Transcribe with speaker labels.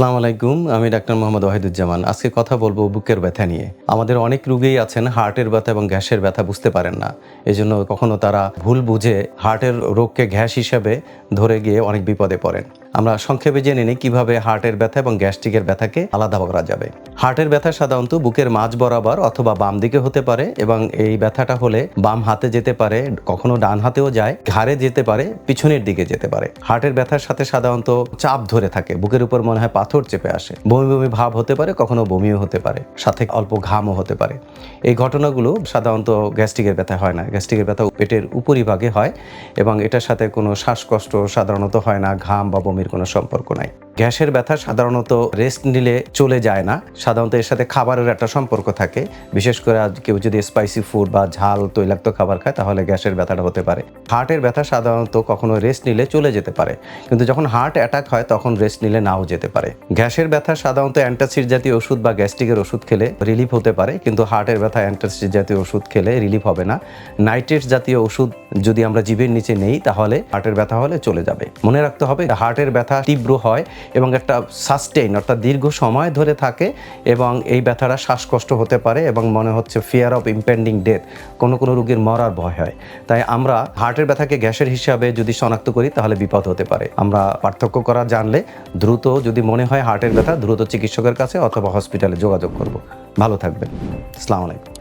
Speaker 1: আসসালামু আলাইকুম, আমি ডাক্তার মোহাম্মদ ওয়াহিদুজ্জামান। আজকে কথা বলব বুকের ব্যথা নিয়ে। আমাদের অনেক রোগেই আছেন, হার্টের ব্যথা এবং গ্যাসের ব্যথা বুঝতে পারেন না। এজন্য কখনো তারা ভুল বুঝে হার্টের রোগকে গ্যাস হিসাবে ধরে গিয়ে অনেক বিপদে পড়েন। আমরা সংক্ষেপে জেনে নিই কীভাবে হার্টের ব্যথা এবং গ্যাস্ট্রিকের ব্যথাকে আলাদা করা যাবে। হার্টের ব্যথা সাধারণত বুকের মাঝ বরাবর অথবা বাম দিকে হতে পারে এবং এই ব্যথাটা হলে বাম হাতে যেতে পারে, কখনো ডান হাতেও যায়, ঘাড়ে যেতে পারে, পিছনের দিকে যেতে পারে। হার্টের ব্যথার সাথে সাধারণত চাপ ধরে থাকে, বুকের উপর মনে হয় পাথর চেপে আসে। বমি বমি ভাব হতে পারে, কখনো বমিও হতে পারে, সাথে অল্প ঘামও হতে পারে। এই ঘটনাগুলো সাধারণত গ্যাস্ট্রিকের ব্যথা হয় না। গ্যাস্ট্রিকের ব্যথা পেটের উপরিভাগে হয় এবং এটার সাথে কোনো শ্বাসকষ্ট সাধারণত হয় না, ঘাম বা বমির কোনো সম্পর্ক নাই। গ্যাসের ব্যথা সাধারণত রেস্ট নিলে চলে যায় না। সাধারণত এর সাথে খাবারের একটা সম্পর্ক থাকে। বিশেষ করে কেউ যদি স্পাইসি ফুড বা ঝাল, তৈলাক্ত খাবার খায়, তাহলে গ্যাসের ব্যথাটা হতে পারে। হার্টের ব্যথা সাধারণত কখনো রেস্ট নিলে চলে যেতে পারে। কিন্তু যখন হার্ট অ্যাটাক হয়, তখন রেস্ট নিলে নাও যেতে পারে। গ্যাসের ব্যথা সাধারণত অ্যান্টাসিড জাতীয় ওষুধ বা গ্যাস্ট্রিকের ওষুধ খেলে রিলিফ হতে পারে। কিন্তু হার্টের ব্যথা অ্যান্টাসিড জাতীয় ওষুধ খেলে রিলিফ হবে না। নাইট্রেট জাতীয় ওষুধ যদি আমরা জীবের নিচে নেই, তাহলে হার্টের ব্যথা হলে চলে যাবে। মনে রাখতে হবে হার্টের ব্যথা তীব্র হয়। এবং একটা সাস্টেইন অর্থাৎ দীর্ঘ সময় ধরে থাকে এবং এই ব্যথাটা শ্বাসকষ্ট হতে পারে এবং মনে হচ্ছে ফিয়ার অফ ইম্পেন্ডিং ডেথ কোনো কোনো রোগীর মরার ভয় হয়। তাই আমরা হার্টের ব্যথাকে গ্যাসের হিসাবে যদি শনাক্ত করি, তাহলে বিপদ হতে পারে। আমরা পার্থক্য করা জানলে দ্রুত যদি মনে হয় হার্টের ব্যথা, দ্রুত চিকিৎসকের কাছে অথবা হসপিটালে যোগাযোগ করব। ভালো থাকবেন। আসসালামু আলাইকুম।